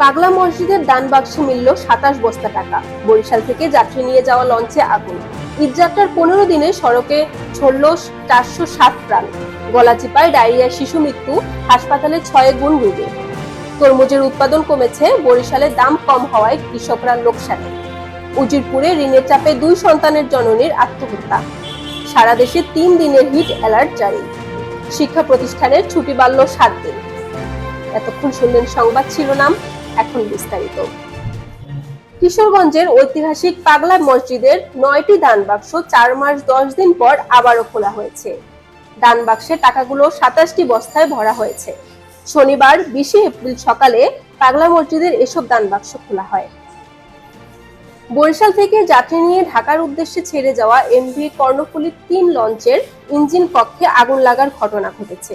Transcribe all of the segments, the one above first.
পাগলা মসজিদের দান বাক্সে মিলল সাতাশ বস্তা টাকা। বরিশাল থেকে যাত্রী নিয়ে যাওয়া লঞ্চে আগুন। ঈদযাত্রার পনেরো দিনে সড়কে ছড়ল চারশো সাত প্রাণ। গলাচিপায় ডায়রিয়া শিশু মৃত্যু, হাসপাতালে ছয় গুণ রোগী। তরমুজের উৎপাদন কমেছে, বরিশালে দাম কম হওয়ায় কৃষকরা লোকসানে। উজিরপুরে ঋণের চাপে দুই সন্তানের জননীর আত্মহত্যা। সারা দেশে তিন দিনের হিট অ্যালার্ট জারি। শিক্ষা প্রতিষ্ঠানের ছুটি বাড়ল সাত দিন। এতক্ষণ শুনলেন সংবাদ শিরোনাম। এখন বিস্তারিত। কিশোরগঞ্জের ঐতিহাসিক পাগলা মসজিদের নয়টি দান বাক্স চার মাস দশ দিন পর আবারও খোলা হয়েছে। দান বাক্সে টাকাগুলো সাতাশটি বস্তায় ভরা হয়েছে। শনিবার বিশে এপ্রিল সকালে পাগলা মসজিদের এসব দান বাক্স খোলা হয়। বরিশাল থেকে যাত্রী নিয়ে ঢাকার উদ্দেশ্যে ছেড়ে যাওয়া এমভি কর্ণফুলী তিন লঞ্চের ইঞ্জিন কক্ষে আগুন লাগার ঘটনা ঘটেছে।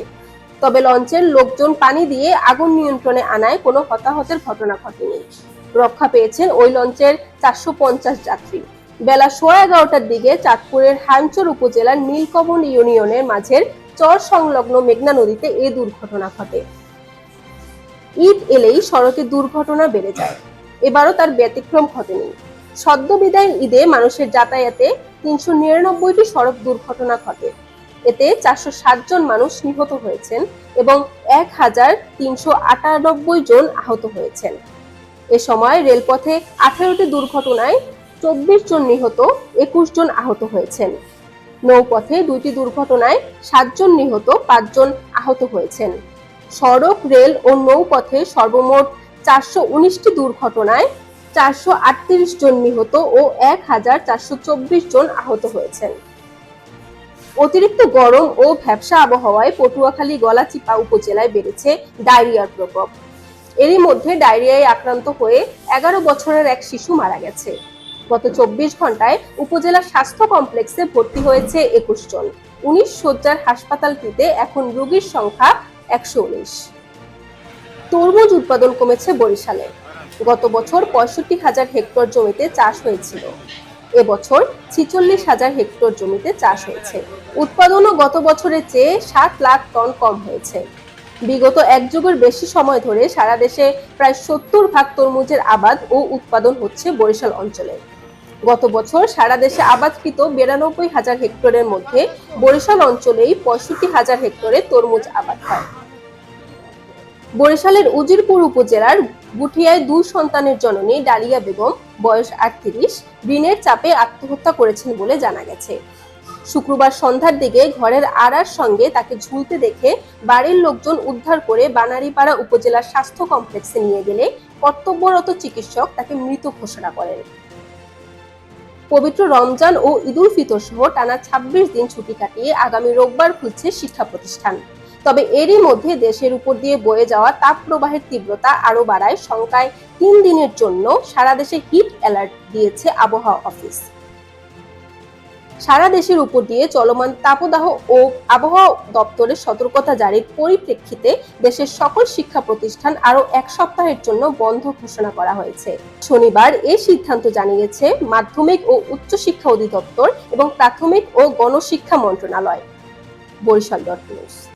তবে লঞ্চের লোকজন পানি দিয়ে আগুন নিয়ন্ত্রণে আনায় কোনো হতাহতের ঘটনা ঘটেনি। রক্ষা পেয়েছেন ওই লঞ্চের চারশো পঞ্চাশ যাত্রী। বেলা সোয়া এগারোটার দিকে চাঁদপুরের হাঞ্চর উপজেলার নীলকমল ইউনিয়নের মাঝের চর সংলগ্ন মেঘনা নদীতে এই দুর্ঘটনা ঘটে। ঈদ এলেই সড়কে দুর্ঘটনা বেড়ে যায়। এবারও তার ব্যতিক্রম ঘটেনি। সদ্য বিদায়ের ঈদে মানুষের যাতায়াতে তিনশো নিরানব্বইটি সড়ক দুর্ঘটনা ঘটে। এতে চারশো ষাট জন মানুষ নিহত হয়েছেন এবং এক হাজার তিনশো আটানব্বই জন আহত হয়েছেন। এ সময় রেলপথে আঠারোটি দুর্ঘটনায় চব্বিশ জন নিহত, একুশ জন আহত হয়েছেন। নৌপথে দুইটি দুর্ঘটনায় সাতজন নিহত পাঁচজন আহত হয়েছেন। সড়ক, রেল ও নৌপথে সর্বমোট চারশো উনিশটি দুর্ঘটনায় চারশো আটত্রিশ জন নিহত ও এক হাজার চারশো চব্বিশ জন আহত হয়েছেন। অতিরিক্ত গরম ও ভ্যাবসা আবহাওয়ায় পটুয়াখালী, গলাচিপা উপজেলায় বেড়েছে ডায়রিয়ার প্রকোপ। এরই মধ্যে ডায়রিয়ায় আক্রান্ত হয়ে এগারো বছরের এক শিশু মারা গেছে। গত চব্বিশ ঘন্টায় উপজেলা স্বাস্থ্য কমপ্লেক্সে ভর্তি হয়েছে একুশ জন। উনিশ শয্যার হাসপাতালটিতে এখন রোগীর সংখ্যা একশো উনিশ। তরমুজ উৎপাদন কমেছে বরিশালে। গত বছর পঁয়ষট্টি হাজার হেক্টর জমিতে চাষ হয়েছিল। এবছর ছিচল্লিশ হাজার হেক্টর জমিতে চাষ হয়েছে। উৎপাদনও গত বছরের চেয়ে সাত লাখ টন কম হয়েছে। বিগত এক যুগের বেশি সময় ধরে সারা দেশে প্রায় সত্তর ভাগ তরমুজের আবাদ ও উৎপাদন হচ্ছে বরিশাল অঞ্চলে। গত বছর সারা দেশে আবাদকৃত বিরানব্বই হাজার হেক্টরের মধ্যে বরিশাল অঞ্চলেই পঁয়ষট্টি হাজার হেক্টরে তরমুজ আবাদ হয়। বরিশালের উজিরপুর উপজেলার গুঠিয়ায় দুই সন্তানের জননী ডালিয়া বেগম, বয়স আটত্রিশ, ঋণের চাপে আত্মহত্যা করেছেন বলে জানা গেছে। শুক্রবার সন্ধ্যার দিকে ঘরের আড়ার সঙ্গে তাকে ঝুলতে দেখে বাড়ির লোকজন উদ্ধার করে বানারীপাড়া উপজেলার স্বাস্থ্য কমপ্লেক্সে নিয়ে গেলে কর্তব্যরত চিকিৎসক তাকে মৃত ঘোষণা করেন। পবিত্র রমজান ও ঈদুল ফিতর সহ টানা ছাব্বিশ দিন ছুটি কাটিয়ে আগামী রোববার খুলছে শিক্ষা প্রতিষ্ঠান। তবে এরই মধ্যে দেশের উপর দিয়ে বয়ে যাওয়া তাপ প্রবাহের তীব্রতা আরও বাড়ায় শঙ্কায় তিন দিনের জন্য সারা দেশে হিট অ্যালার্ট দিয়েছে আবহাওয়া অফিস। সারা দেশের উপর দিয়ে চলমান তাপদাহ ও আবহাওয়া দপ্তরের সতর্কতা জারির পরিপ্রেক্ষিতে দেশের সকল শিক্ষা প্রতিষ্ঠান আরও এক সপ্তাহের জন্য বন্ধ ঘোষণা করা হয়েছে। শনিবার এ সিদ্ধান্ত জানিয়েছে মাধ্যমিক ও উচ্চশিক্ষা অধিদপ্তর এবং প্রাথমিক ও গণশিক্ষা মন্ত্রণালয়। Barishal dot news.